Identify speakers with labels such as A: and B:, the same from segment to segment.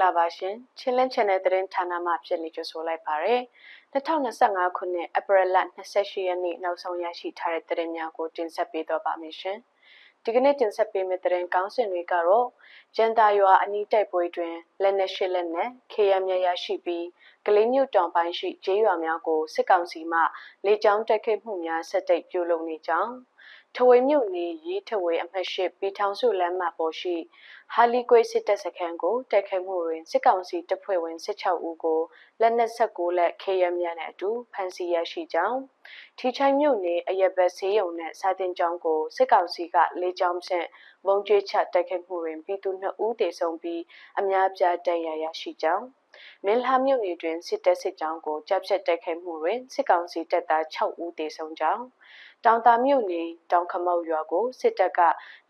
A: ္ဂလာပါရှင်ချင်းလင်း channel သတင်းဌာနမှဖြစ်နေကြဆိုလိုက်ပါရယ်2025ခုနှစ်ဧပြီလ28ရက်နေ့နောက်ဆုံးရရှိထားတဲ့သတင်းများကိုတင်ဆက်ပေးတော့ပါမယ်ရှင်ဒီကနေ့တင်ဆက်ပေးမယ့်သတင်းကောင်းစဉ်တွေကတော့ဂျန်တာရွာအနီးတိုက်ပွဲတွင်လက်နက်ရှိလက်နက် KM ရရရှိပြီးကလေးမြို့တောင်ပိုင်းရှိဂျေးရွာများကိုစစ်ကောင်စီမှလေကြောင်းတိုက်ခိုက်မှုများဆက်တိုက်ပြုလုပ်နေကြောင်း ထဝေမြို့နယ်ရေးထဝေအမှတ်ရှိပြည်ထောင်စုလမ်းမပေါ်ရှိဟာလီကွေးစစ်တပ်စခန်းကိုတိုက်ခိုက်မှုတွင်စစ်ကောင်စီတပ်ဖွဲ့ဝင်16ဦးကိုလက်နက်16လက် KM များနဲ့အတူဖမ်းဆီးရရှိကြောင်းထီချိုင်မြို့နယ်အရက်ဘက်ဆေးရုံနဲ့စာတင်ကျောင်းကိုစစ်ကောင်စီကလေကြောင်းဖြင့်ဝုံကျွေးချတိုက်ခိုက်မှုတွင်ပြည်သူ2ဦးသေဆုံးပြီးအများပြားဒဏ်ရာရရှိကြောင်းမင်းလာမြို့နယ်တွင်စစ်တပ်စစ်ကြောင်းကိုတပ်ဖြတ်တိုက်ခိုက်မှုတွင်စစ်ကောင်စီတပ်သား6ဦးသေဆုံးကြောင်း တောင်တာမြို့နယ်တောင်ခမောက်ရွာကိုစစ်တပ်က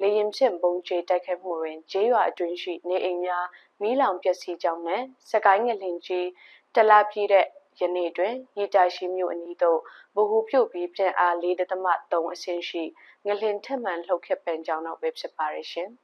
A: လေရင်ဖြင့်ပုံကျဲတိုက်ခိုက်မှုတွင်ဂျေးရွာအတွင်းရှိနေအိမ်များမီးလောင်ပျက်စီးကြောင်းနဲ့စကိုင်းငလင်ကြီးတလာပြည့်တဲ့ယနေ့တွင်ရေတာရှိမြို့အနီးသို့ဗဟုပြုတ်ပြီးပြန်အား4.3အဆင့်ရှိငလင်ထက်မှန်လှုပ်ခက်ပန်ကြောင်းတော့ပဲဖြစ်ပါရဲ့ရှင်။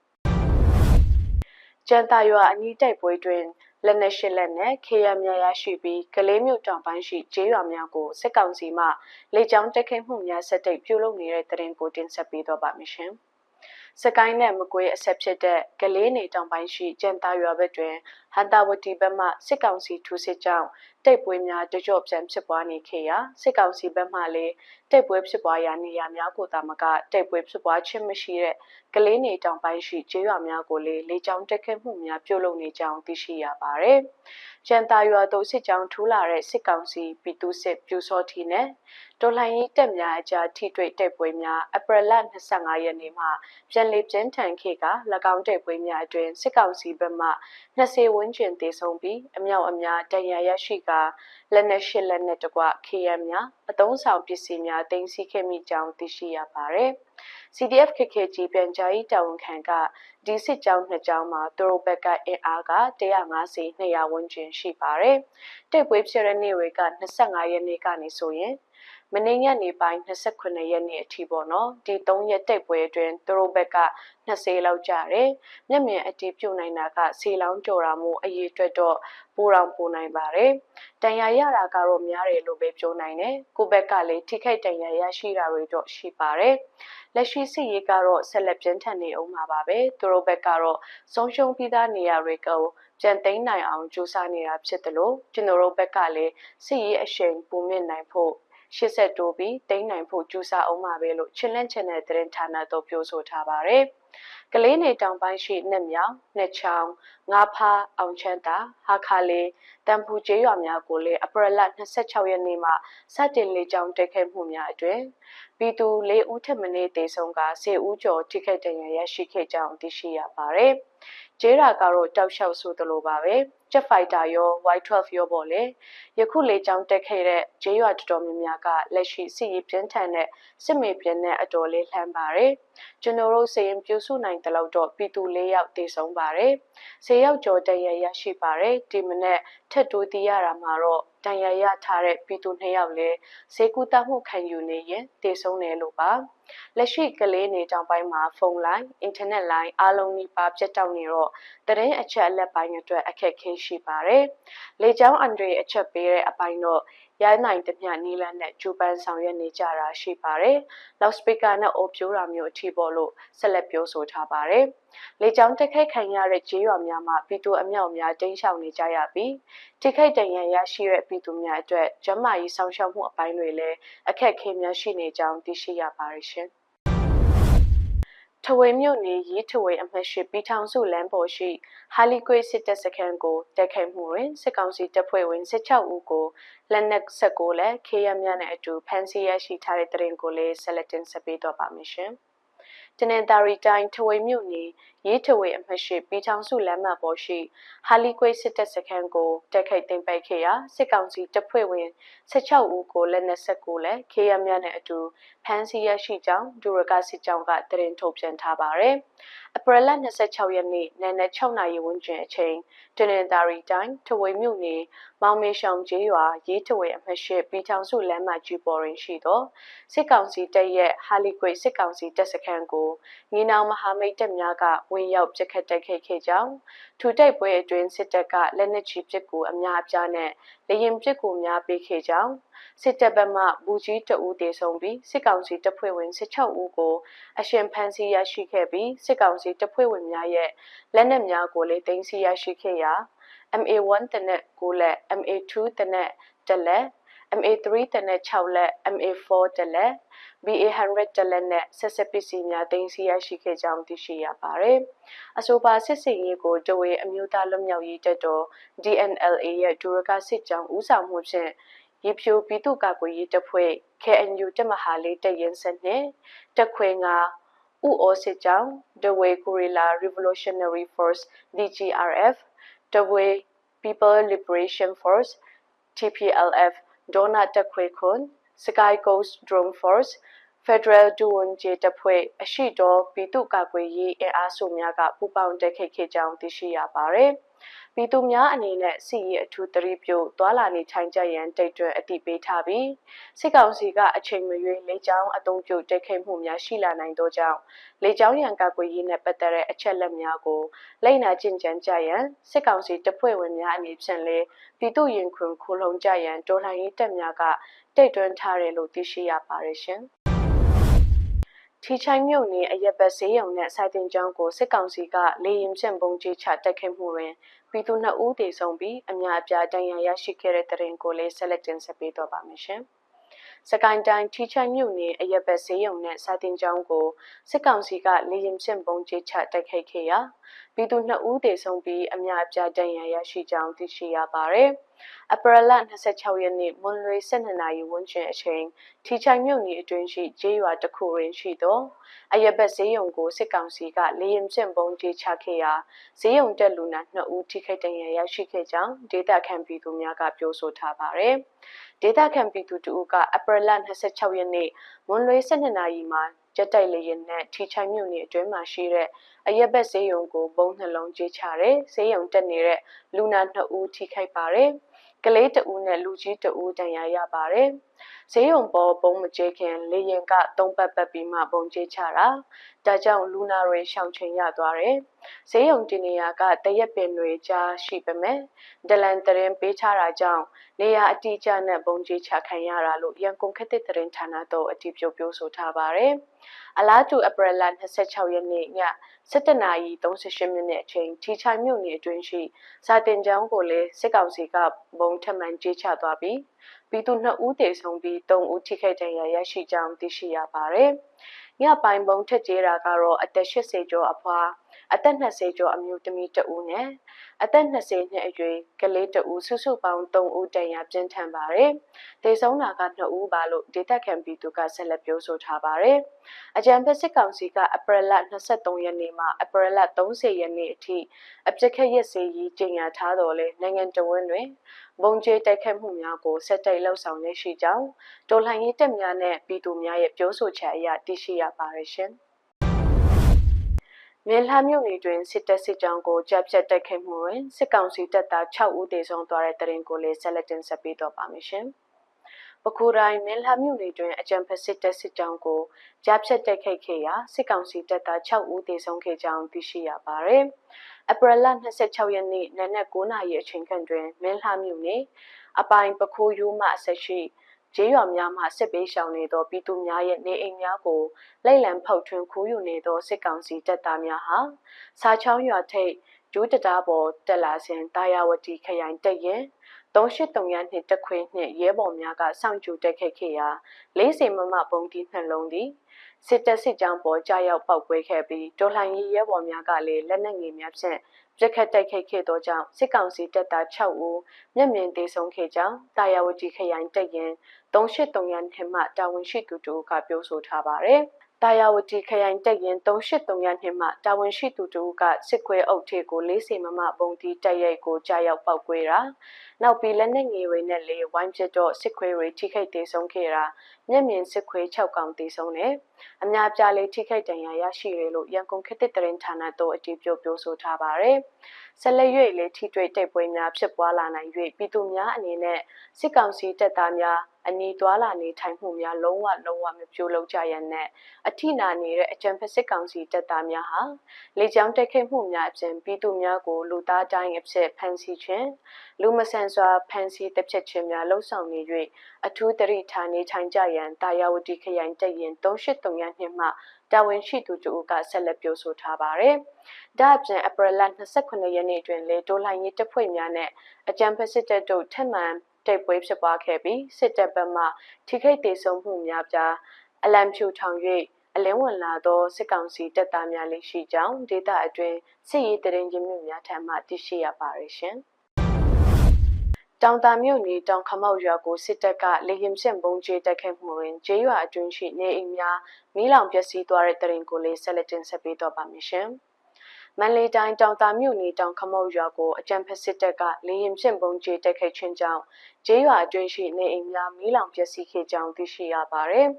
A: ကျန်တာရွာအနီးတိုက်ပွဲတွင်လက်နက်ရှိလက်နဲ့ခေရများရရှိပြီးကလေးမျိုးတောင်ပိုင်းရှိကျေးရွာများကိုစစ်ကောင်စီမှလေကြောင်းတိုက်ခိုက်မှုများဆက်တိုက်ပြုလုပ်နေတဲ့တရင်ကိုတင်ဆက်ပေးတော့ပါမယ်ရှင်။စကိုင်းနဲ့မကွေးအဆက်ဖြစ်တဲ့ကလေးနေတောင်ပိုင်းရှိကျန်တာရွာဘက်တွင်ဟန်တာဝတီဘက်မှစစ်ကောင်စီထူးစစ်ကြောင်း တိတ်ပွဲများတကြော့ပြန်ဖြစ်ပွားနေခဲ့ရာစစ်ကောင်စီဘက်မှလည်းတိတ်ပွဲဖြစ်ပွားရာနေရာများကိုတာမကတိတ်ပွဲဖြစ်ပွားခြင်းမရှိတဲ့ကလေးနေတောင်ပိုင်းရှိကျေးရွာများကိုလည်းလေကြောင်းတက်ခတ်မှုများပြုလုပ်နေကြောင်းသိရှိရပါတယ်။ကျန်တာရွာသို့စစ်ကြောင်းထူးလာတဲ့စစ်ကောင်စီပြည်သူစစ်ပြူစောထီနဲ့တော်လှန်ရေးတပ်များအကြားထိတွေ့တိုက်ပွဲများအပရလ25ရက်နေ့မှပြန်လည်ကျင်းထန်ခေက၎င်းတိုက်ပွဲများအတွင်စစ်ကောင်စီဘက်မှ20ဝန်းကျင်သေဆုံးပြီးအမြောက်အများတန်ရာရရှိကာလက်နက်ရှစ်လက်နက်တကွ KM များအသုံးဆောင်ပစ္စည်းများတင်စီခဲ့မိကြောင်းသိရှိရပါတယ်။ CDF KKG ပြန်ကြားရေးတာဝန်ခံကဒီစစ်ကြောင်းနှစ်ကြောင်းမှာသူတို့ဘက်ကအင်အားက150 200ဝန်းကျင်ရှိပါတယ်။တိုက်ပွဲဖြစ်တဲ့နေ့တွေက25ရက်နေ့ကနေဆိုရင် မနေ့ညနေပိုင်း29ရက်နေ့အထိပေါ့နော်ဒီ3ရက်တိုက်ပွဲအတွင်းသူတို့ဘက်က20လောက်ကြတယ်မျက်မြင်အတီးပြုတ်နိုင်တာကဆေးလောင်းကြော်တာမို့အရေးအတွက်တော့ပိုတောင်ပိုနိုင်ပါတယ်တန်ရာရတာကတော့များတယ်လို့ပဲပြောနိုင်တယ်ကိုဘက်ကလည်းထိခိုက်တန်ရာရရှိတာတွေတော့ရှိပါတယ်လက်ရှိစစ်ရေးကတော့ဆက်လက်ပြင်းထန်နေအောင်ပါပဲသူတို့ဘက်ကတော့ဆုံးရှုံးပြီးသားနေရာတွေကိုပြန်သိမ်းနိုင်အောင်ကြိုးစားနေတာဖြစ်တယ်လို့ကျွန်တော်တို့ဘက်ကလည်းစစ်ရေးအရှိန်ပုံမြင့်နိုင်ဖို့ 80တိုးပြီးတိန်းနိုင်ဖို့ကြိုးစားအောင်ပါပဲလို့ချင်းလန့်ချန်တဲ့သတင်းဌာနတို့ပြောဆိုထားပါတယ်။ကလေးနေတောင်ပိုင်းရှိနှစ်မြောင်နှစ်ချောင်းငါးဖားအောင်ချမ်းတာဟာခါလေးတန်ဖူကျေးရွာများကိုလည်းအပရလ26ရက်နေ့မှာစတင်လေကြောင်းတိုက်ခိုက်မှုများအတွင်ပြည်သူ၄ဦးထက်မနည်းတေဆုံးက10ဦးကျော်ထိခိုက်ဒဏ်ရာရရှိခဲ့ကြောင်းသိရှိရပါတယ်။ကျေးတာကတော့တောက်လျှောက်ဆိုသလိုပါပဲ။ Jet Fighter ရော Y12 ရောပေါ့လေ။ယခုလေကြောင်းတက်ခဲ့တဲ့ဂျေးရွာတော်တော်များများကလက်ရှိစစ်ရေးပြင်းထန်တဲ့စစ်မေပြင်းတဲ့အတော်လေးလှမ်းပါတယ်။ကျွန်တော်တို့စရင်ပြူစုနိုင်တဲ့လောက်တော့ပြည်သူ၄ယောက်တည်ဆုံးပါတယ်။၁၀ယောက်ကျော်တရရရှိပါတယ်။ဒီမနေ့ထက်တိုးတည်ရတာမှာတော့တန်ရရထားတဲ့ပြည်သူ၂ယောက်လည်းဈေးကူတမှုခံယူနေရင်တည်ဆုံးတယ်လို့ပါလက်ရှိကလေးနေတောင်ပိုင်းမှာဖုန်းလိုင်းအင်တာနက်လိုင်းအားလုံးနီးပါးပြတ်တောက်နေတော့တရင်အချက်အလက်ပိုင်းအတွက်အခက်အခဲရှိပါတယ်လေချောင်းအန်ဒရီအချက်ပေးတဲ့အပိုင်းတော့ရိုင်းနိုင်တမျှနီးလန်းနဲ့ဂျူပန်ဆောင်ရွက်နေကြတာရှိပါတယ်။ loudspeaker နဲ့အိုပြိုးတာမျိုးအထိပေါ်လို့ဆက်လက်ပြောဆိုထားပါတယ်။လေကြောင်းတက်ခိုက်ခံရတဲ့ဂျေးရွာများမှာပြည်သူအမြောက်များတင်းရှောင်နေကြရပြီးထိခိုက်ဒဏ်ရာရရှိတဲ့ပြည်သူများအတွက်ကျန်းမာရေးဆောင်ရှောက်မှုအပိုင်းတွေလည်းအခက်အခဲများရှိနေကြောင်းသိရှိရပါတယ်ရှင်။ ထဝေမြို့နယ်ရေးထဝေအမှတ်ရှိပြည်ထောင်စုလမ်းပေါ်ရှိဟာလီကွေးစစ်တပ်စခန်းကိုတိုက်ခိုက်မှုတွင်စစ်ကောင်စီတပ်ဖွဲ့ဝင်16ဦးကိုလက်နက်16လက်ခေရများနဲ့အတူဖမ်းဆီးရရှိထားတဲ့တရင်ကိုလည်းဆက်လက်တင်ဆက်ပေးတော့ပါမယ်ရှင်။တနင်္သာရီတိုင်းထဝေမြို့နယ်ရေးထဝေအမှတ်ရှိပြည်ထောင်စုလမ်းမပေါ်ရှိဟာလီကွေးစစ်တပ်စခန်းကိုတိုက်ခိုက်သိမ်းပိုက်ခဲ့ရာစစ်ကောင်စီတပ်ဖွဲ့ဝင်16ဦးကိုလက်နက်16လက်ခေရများနဲ့အတူ ဖဖမ်းဆီးရရှိကြောင်းဒူရကစစ်ကြောင်းကသတင်းထုတ်ပြန်ထားပါတယ်။အပရလ26ရက်နေ့နံနက်6နာရီဝန်းကျင်အချိန်တနင်္သာရီတိုင်းထဝေမြို့နယ်မောင်မေရှောင်ကျေးရွာရေးထဝေအမှတ်ရှိပြည်ထောင်စုလမ်းမကြီးပေါ်တွင်ရှိသောစစ်ကောင်စီတပ်ရဲ့ဟာလီကွေစစ်ကောင်စီတပ်စခန်းကိုငင်းအောင်မဟာမိတ်တပ်များကဝင်ရောက်ပစ်ခတ်တိုက်ခိုက်ခဲ့ကြောင်းထူတိုက်ပွဲအတွင်းစစ်တပ်ကလက်နက်ကြီးပစ်ကူအများအပြားနဲ့လေရင်ပစ်ကူများပေးခဲ့ကြောင်းစစ်တပ်ဘက်မှဘူကြီးတအူးတေဆုံးပြီးစစ်ကောင်စီတပ်ဖွဲ့ဝင်16ဦးကိုအရှင်ဖမ်းဆီးရရှိခဲ့ပြီးစစ်ကောင်စီတပ်ဖွဲ့ဝင်များရဲ့လက်နက်များကိုလည်းတင်စီရရှိခဲ့ရာ MA1 တနက်9လက် MA2 တနက်1လက် MA3 တနက်6လက် MA4 တလက် BA100 တလက်နဲ့ဆက်ဆက်ပစ္စည်းများတင်စီရရှိခဲ့ကြောင်းသိရှိရပါတယ်။အဆိုပါစစ်စင်ရေးကိုတဝေအမျိုးသားလွတ်မြောက်ရေးတပ်တော် DNLA ရဲ့ဒူရကစစ်ကြောင်းဦးဆောင်မှုဖြင့် ရေဖြိုပြည်သူ့ကာကွယ်ရေးတပ်ဖွဲ့ KNU တပ်မဟာလေးတပ်ရင်းစနစ်တပ်ခွဲငါဥဩစစ်ကြောင်း The Way Guerrilla Revolutionary Force DGRF The Way People Liberation Force TPLF ဒေါနာတက်ခွေခွန် Sky Coast Drone Force Federal ဒူဝန်ဂျေတပ်ဖွဲ့အရှိတော်ပြည်သူ့ကာကွယ်ရေးအင်အားစုများကပူးပေါင်းတက်ခိတ်ခဲ့ကြောင်းသိရှိရပါတယ်။ ပြည်သူများအနေနဲ့စီရီအထူးသတိပြုသွာလာနေထိုင်ကြရန်တိတ်တွင်အတိပေးထားပြီးစစ်ကောင်စီကအချိန်မရွေးလေကြောင်းအုံပြုတိုက်ခိုက်မှုများရှိလာနိုင်သောကြောင့်လေကြောင်းရန်ကာကွယ်ရေးနဲ့ပတ်သက်တဲ့အချက်လက်များကိုလိုက်နာကျင့်ကြံကြရန်စစ်ကောင်စီတပ်ဖွဲ့ဝင်များအနေဖြင့်လည်းပြည်သူရင်ခွင်ခိုလုံကြရန်တော်လှန်ရေးတပ်များကတိတ်တွန်းထားတယ်လို့သိရှိရပါတယ်ရှင်။ထီချိုင်မြို့နယ်အရက်ဘက်ဈေးရုံနဲ့စိုက်တင်ကျောင်းကိုစစ်ကောင်စီကလေရင်ဖြင့်ပုံကြီးချတိုက်ခိုက်မှုတွင် ပြည်သူ2ဦးသေဆုံးပြီးအများအပြားဒဏ်ရာရရှိခဲ့တဲ့တဲ့ရင်ကိုလည်းဆက်လက်တင်ဆက်ပေးတော့ပါမယ်ရှင်။ စကိုင်းတိုင်းထီချိုင်မြို့နယ်အရက်ဘက်ဈေးရုံနဲ့စိုက်တင်ကျောင်းကိုစစ်ကောင်စီကလေရင်ဖြင့်ပုံကြီးချတိုက်ခိုက်ခဲ့ရာပြည်သူ2ဦးသေဆုံးပြီးအများအပြားဒဏ်ရာရရှိကြောင်းသိရှိရပါတယ်။အပရလ26ရက်နေ့မွန်လွေ12နာရီဝန်းကျင်အချိန်ထီချိုင်မြို့နယ်အတွင်းရှိကျေးရွာတစ်ခုတွင်ရှိသောအရက်ဘက်ဈေးရုံကိုစစ်ကောင်စီကလေရင်ကျင့်ပုံးကြေးချခဲ့ရာဈေးရုံတက်လူနာ2ဦးထိခိုက်ဒဏ်ရာရရှိခဲ့ကြောင်းဒေတာခန့်ပြည်သူများကပြောဆိုထားပါတယ်။ ဒေတာခန့်ပြည်သူတို့ကအပရလ26ရက်နေ့မွန်လွေ12နာရီမှာကြက်တိုက်လေရင်နဲ့ထီချိုင်မြို့နယ်အတွင်းမှာရှိတဲ့အရက်ဘက်ဈေးရုံကိုဘုံနှလုံးကြေးချတယ်ဈေးရုံတက်နေတဲ့လူနာ2ဦးထိခိုက်ပါတယ်။ကလေးတဦးနဲ့လူကြီးတဦးတန်ရာရပါတယ်။ဈေးရုံပေါ်ပုံမကျခင်လေရင်ကသုံးပတ်ပတ်ပြီးမှပုံကျချတာ။ဒါကြောင့်လူနာတွေရှောင်ချိန်ရသွားတယ်။ဈေးရုံတင်နေရာကတရက်ပင်တွေကြားရှိပေမဲ့ဒလန်တရင်ပေးချတာကြောင့်နေရာအတိအကျနဲ့ပုံကျချခံရတာလို့ရန်ကုန်ခက်တဲ့တရင်ဌာနတော့အတည်ပြုပြောဆိုထားပါတယ်။အလားတူအပရလ26ရက်နေ့ည17နာရီ38မိနစ်အချိန်ထီချိုင်မြို့နယ်အတွင်းရှိစာတင်ကျောင်းကိုလည်းစစ်ကောင်စီကဘုံထမှန်ကြေးချသွားပြီးပြည်သူ2ဦးသေဆုံးပြီး3ဦးထိခိုက်ဒဏ်ရာရရှိကြောင်းသိရှိရပါတယ်။ညပိုင်းဘုံထက်ကြေးတာကတော့အသက်80ကျော်အဖွာ အသက်20ကျော်အမျိုးသမီးတဦးနဲ့အသက်20နှစ်အရွယ်ကလေးတဦးစုစုပေါင်း3ဦးတန်ရာပြင်းထန်ပါတယ်။ဒေဆုံးတာက2ဦးပါလို့ဒေတာခံပြည်သူကဆက်လက်ပြောဆိုထားပါတယ်။အကြံဖက်စစ်ကောင်စီကအပရလ23ရက်နေ့မှအပရလ30ရက်နေ့အထိအပြစ်ခက်ရက်စေးကြီးကြေညာထားတော်လဲနိုင်ငံတော်ဝန်တွင်ဘုံကျဲတိုက်ခတ်မှုများကိုဆက်တိုက်လှုပ်ဆောင်နေရှိကြောင်းတော်လှန်ရေးတပ်များနဲ့ပြည်သူများရဲ့ပြောဆိုချက်အရသိရှိရပါတယ်ရှင်။ မြေလှမြို့နယ်တွင်စစ်တပ်စစ်ကြောင်းကိုကြားဖြတ်တိုက်ခိုက်မှုတွင်စစ်ကောင်စီတပ်သား6ဦးသေဆုံးသွားတဲ့တဲ့ရင်ကိုလည်းဆက်လက်တင်ဆက်ပေးတော့ပါမယ်ရှင်။ပကူတိုင်းမင်းလှမြို့နယ်တွင်အကြံဖက်စစ်တပ်စစ်ကြောင်းကိုကြားဖြတ်တိုက်ခိုက်ခဲ့ရာစစ်ကောင်စီတပ်သား6ဦးသေဆုံးခဲ့ကြောင်းသိရှိရပါတယ်။အပရလ26ရက်နေ့နနက်9:00နာရီအချိန်ခန့်တွင်မင်းလှမြို့နယ်အပိုင်ပခိုးရိုးမှအဆက်ရှိ ကျေးရွာများမှစစ်ပေးရှောင်နေသောပြည်သူများရဲ့နေအိမ်များကိုလိုက်လံဖောက်ထွင်းခိုးယူနေသောစစ်ကောင်စီတပ်သားများဟာစာချောင်းရွာထိပ်ဒူးတတားပေါ်တက်လာစဉ်တာယာဝတီခရိုင်တက်ရင်3839နှစ်တခွေနှင့်ရဲဘော်များကစောင့်ကြိုတက်ခဲ့ခဲ့ရာ40မမပုံတီနှလုံးသည်စစ်တပ်စစ်ကြောင်းပေါ်ကြားရောက်ပောက်ကွဲခဲ့ပြီးတော်လှန်ရေးရဲဘော်များကလည်းလက်နက်ငယ်များဖြင့်ပြက်ခတ်တိုက်ခိုက်ခဲ့သောကြောင့်စစ်ကောင်စီတပ်သား6ဦးမျက်မြင်သေဆုံးခဲ့ကြောင်းတာယာဝတီခရိုင်တပ်ရင် 3839နှစ်မှတာဝန်ရှိသူတို့ကပြောဆိုထားပါတယ်။တာယာဝတီခရိုင်တက်ရင်3839နှစ်မှတာဝန်ရှိသူတို့ကစစ်ခွဲအုပ်ထေကိုလေးစီမမပုံတီတက်ရိုက်ကိုကြာရောက်ပောက်ကွေးတာနောက်ပြီးလက်နက်ငယ်တွေနဲ့လေဝိုင်းပြတော့စစ်ခွဲတွေထိခိုက်သေးဆုံးခဲ့တာ မျက်မြင်စစ်ခွဲ6កောင်သေးဆုံးတယ်အများပြားလေးထိခိုက်ဒဏ်ရာရရှိတယ်လို့ရန်ကုန်ခေတ်သစ်တရင်ဌာနတို့အတည်ပြုပြောဆိုထားပါတယ်ဆက်လက်၍လေထိတွေ့တိုက်ပွဲများဖြစ်ပွားလာနိုင်၍ပြည်သူများအနေနဲ့စစ်ကောင်စီတပ်သားများအနီးသွာလာနေထိုင်မှုများလုံးဝလုံးဝမပြုလုပ်ကြရန်နဲ့အထိနာနေတဲ့အကြံဖက်စစ်ကောင်စီတပ်သားများဟာလေကြောင်းတိုက်ခိုက်မှုများအပြင်ပြည်သူများကိုလူသားတိုင်းအဖြစ်ဖမ်းဆီးခြင်းလူမဆန်စွာဖမ်းဆီးတပ်ဖြတ်ခြင်းများလှုံ့ဆော်နေ၍အထူးတရိဌာနေထိုင်ကြရန်တာယာဝတီခရိုင်တပ်ရင်3839နှစ်မှတာဝန်ရှိသူတို့ကဆက်လက်ပြောဆိုထားပါတယ်။ဒါ့အပြင်အပရလ29ရက်နေ့တွင်လေတိုးလိုင်းရေးတပ်ဖွဲ့များနဲ့အကြံဖက်စစ်တပ်တို့ထက်မှန်တိုက်ပွဲဖြစ်ပွားခဲ့ပြီးစစ်တပ်ဘက်မှထိခိုက်ဒေဆုံးမှုများပြားအလံဖြူထောင်၍အလင်းဝင်လာသောစစ်ကောင်စီတပ်သားများလေးရှိကြောင်းဒေသအတွင်းစစ်ရေးတရင်ချင်းများထံမှသိရှိရပါရရှင်။ တောင်တာမြို့နယ်တောင်ခမောက်ရွာကိုစစ်တပ်ကလေရင်ဖြင့်ပုံကျဲတက်ခဲ့မှုတွင်ကျေးရွာအတွင်းရှိနေအိမ်များမီးလောင်ပျက်စီးသွားတဲ့တရင်ကိုလေးဆက်လက်တင်ဆက်ပေးတော့ပါမရှင်။မန္တလေးတိုင်းတောင်တာမြို့နယ်တောင်ခမုတ်ရွာကိုအကြံဖက်စစ်တပ်ကလေရင်ဖြင့်ပုံကျဲတိုက်ခိုက်ခြင်းကြောင့်ကျေးရွာအတွင်းရှိနေအိမ်များမီးလောင်ပျက်စီးခဲ့ကြောင်းသိရှိရပါတယ်။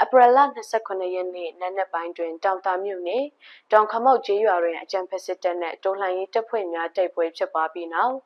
A: အပရလ29ရက်နေ့နံနက်ပိုင်းတွင်တောင်တာမြို့နယ်တောင်ခမောက်ကျေးရွာတွင်အကြံဖက်စစ်တပ်နှင့်တော်လှန်ရေးတပ်ဖွဲ့များတိုက်ပွဲဖြစ်ပွားပြီးနောက်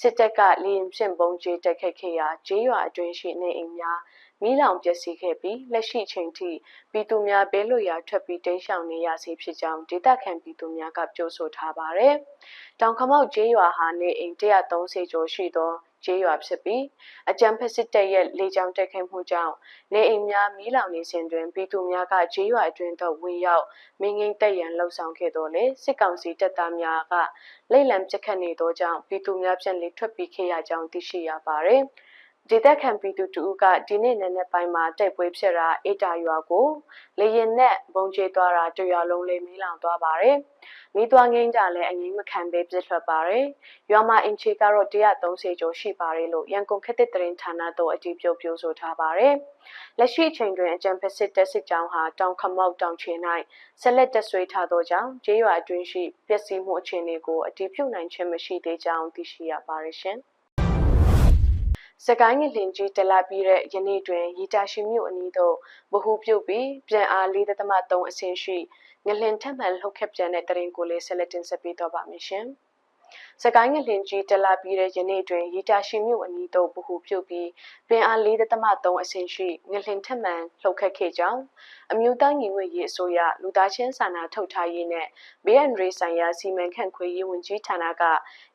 A: စစ်တပ်ကလေရင်ဖြင့်ပုံကျဲတိုက်ခိုက်ခဲ့ရာကျေးရွာအတွင်းရှိနေအိမ်များမီးလောင်ပျက်စီးခဲ့ပြီးလက်ရှိချိန်ထိပြည်သူများဘေးလွတ်ရာထွက်ပြီးတိမ်းရှောင်နေရဆဲဖြစ်ကြောင်းဒေသခံပြည်သူများကပြောဆိုထားပါတယ်။တောင်ခမောက်ကျေးရွာဟာနေအိမ်130ကျော်ရှိသော ကျေးရွာဖြစ်ပြီးအကြံဖက်စစ်တပ်ရဲ့လေကြောင်းတိုက်ခိုက်မှုကြောင့်နေအိမ်များမီးလောင်နေစဉ်တွင်ပြည်သူများကကျေးရွာအတွင်းသို့ဝင်ရောက်မင်းငိမ့်တက်ရန်လှုံ့ဆော်ခဲ့တော်လေစစ်ကောင်စီတပ်သားများကလိမ့်လံပစ်ခတ်နေသောကြောင့်ပြည်သူများပြန်လည်ထွက်ပြေးခဲ့ရကြောင်းသိရှိရပါတယ်။ ဒေသခံပြည်သူတူကဒီနေ့နံနက်ပိုင်းမှာတိုက်ပွဲဖြစ်တာအေတာရွာကိုလေရင်နဲ့ဘုံကျဲသွားတာတရွာလုံးလေးမီးလောင်သွားပါတယ်။မိသွားငိမ့်ကြလည်းအငိမ့်မခံပဲပြစ်ထွက်ပါတယ်။ရွာမှာအင်ချီကတော့130ကျော်ရှိပါတယ်လို့ရန်ကုန်ခေတ်သစ်တရင်ဌာနတို့အတည်ပြုပြောဆိုထားပါတယ်။လက်ရှိအချိန်တွင်အကြံဖက်စစ်တပ်စစ်ကြောင်းဟာတောင်ခမောက်တောင်ချေ၌ဆက်လက်တက်ဆွေးထားသောကြောင့်ကျေးရွာအတွင်းရှိပျက်စီးမှုအခြေအနေကိုအတည်ပြုနိုင်ခြင်းမရှိသေးကြောင်းသိရှိရပါတယ်ရှင်။ စကိုင်းငလင်ကြီးတလာပြီးတဲ့ယနေ့တွင်ရီတာရှိမြို့အနီးသို့ဗဟုပြုတ်ပြီးပြန်အား၄ .3 အဆင့်ရှိငလင်ထက်မှန်လှုပ်ခက်ပြန်တဲ့တရင်ကိုလေးဆက်လက်တင်ဆက်ပေးတော့ပါမယ်ရှင်။စကိုင်းငလင်ကြီးတလာပြီးတဲ့ယနေ့တွင်ရီတာရှိမြို့အနီးသို့ဗဟုပြုတ်ပြီးပင်အား4.3အဆင့်ရှိငလင်ထက်မှန်လှုပ်ခတ်ခဲ့ကြောင်းအမျိုးသားညီညွတ်ရေးအစိုးရလူသားချင်းစာနာထုတ်ထားရေးနဲ့ BNR ဆိုင်ရာစီမံခန့်ခွဲရေးဝန်ကြီးဌာနက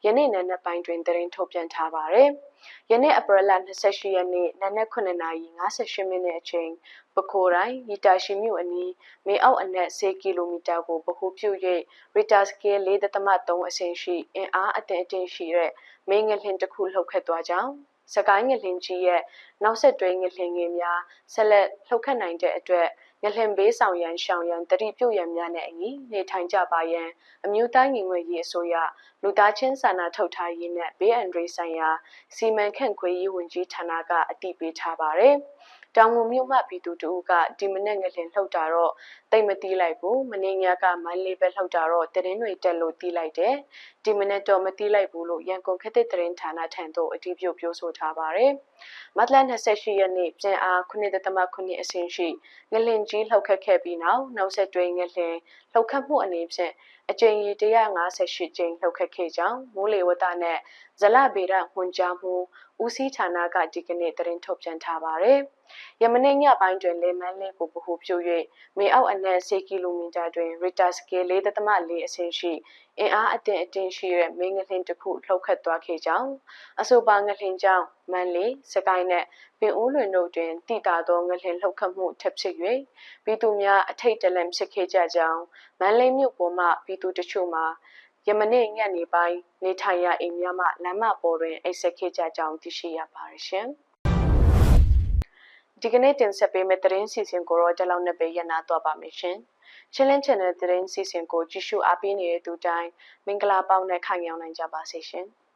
A: ယနေ့နံနက်ပိုင်းတွင်သတင်းထုတ်ပြန်ထားပါတယ်။ယနေ့အပရလ28ရက်နေ့နံနက်9:58မိနစ်အချိန်ပဲခူးတိုင်းရီတာရှိမြို့အနီးမေအောက်အနက်10ကီလိုမီတာကိုဗဟိုပြု၍ရီတာစကေး4.3အဆင့်ရှိအင်အားအသင့်အတင့်ရှိတဲ့မင်းငလင်တစ်ခုလှုပ်ခတ်သွားကြောင်းစကိုင်းငလင်ကြီးရဲ့နောက်ဆက်တွဲငလင်ငယ်များဆက်လက်လှုပ်ခတ်နိုင်တဲ့အတွက်ငလင်ဘေးဆောင်ရန်ရှောင်ရန်တတိပြုတ်ရန်များနဲ့အညီနေထိုင်ကြပါရန်အမျိုးသားညီညွတ်ရေးအစိုးရလူသားချင်းစာနာထုတ်ထားရေးနဲ့ဘေးအန္တရာယ်ဆိုင်ရာစီမံခန့်ခွဲရေးဝန်ကြီးဌာနကအတည်ပြုထားပါတယ်။ တောင်ငူမြို့မှပြည်သူတို့ကဒီမနေ့ငလင်လှုပ်တာတော့တိတ်မတီးလိုက်ဘူးမင်းညကမန်လေးပဲလှုပ်တာတော့တရင်တွေတက်လို့တီးလိုက်တယ်ဒီမနေ့တော့မတီးလိုက်ဘူးလို့ရန်ကုန်ခေတ်သစ်တရင်ဌာနထံသို့အတည်ပြုပြောဆိုထားပါတယ်မတ်လ28ရက်နေ့ပြန်အား9.9အဆင့်ရှိငလင်ကြီးလှုပ်ခတ်ခဲ့ပြီးနောက်နောက်ဆက်တွဲငလင်လှုပ်ခတ်မှုအနေဖြင့်အကြိမ်ကြီး158ကြိမ်လှုပ်ခတ်ခဲ့ကြောင်းမိုးလေဝသနဲ့ဇလဗေဒဝန်ကြားမှုဦးစီးဌာနကဒီကနေ့သတင်းထုတ်ပြန်ထားပါတယ်။ ယမနေ့ညပိုင်းတွင်လေမန်းလေးကိုဗဟုပြု၍မေအောက်အနက်10ကီလိုမီတာတွင် Richter scale 4.4အဆင့်ရှိအင်အားအတင်အတင်ရှိတဲ့မင်းငလင်တစ်ခုလှုပ်ခတ်သွားခဲ့ကြောင်းအဆိုပါငလင်ကြောင့်မန်လေးစကိုင်းနဲ့ပင်ဦးလွင်တို့တွင်တိတာသောငလင်လှုပ်ခတ်မှုထပ်ဖြစ်၍ပြည်သူများအထိတ်တလန့်ဖြစ်ခဲ့ကြကြောင်းမန်လေးမြို့ပေါ်မှပြည်သူတချို့မှာယမနေ့ညနေပိုင်းနေထိုင်ရအိမ်များမှလမ်းမပေါ်တွင်အိတ်ဆက်ခဲ့ကြကြောင်းသိရှိရပါတယ်ရှင်။ ဒီကနေ့တင်ဆက်ပေးမယ့်သတင်းစီစဉ်ကိုတော့ဒီလောက်နဲ့ပဲရနာတော့ပါမယ်ရှင်။ Challenge Channel သတင်းစီစဉ်ကိုကြည့်ရှုအားပေးနေတဲ့သူတိုင်းမင်္ဂလာပေါင်းနဲ့ခိုင်ရောင်းနိုင်ကြပါစေရှင်။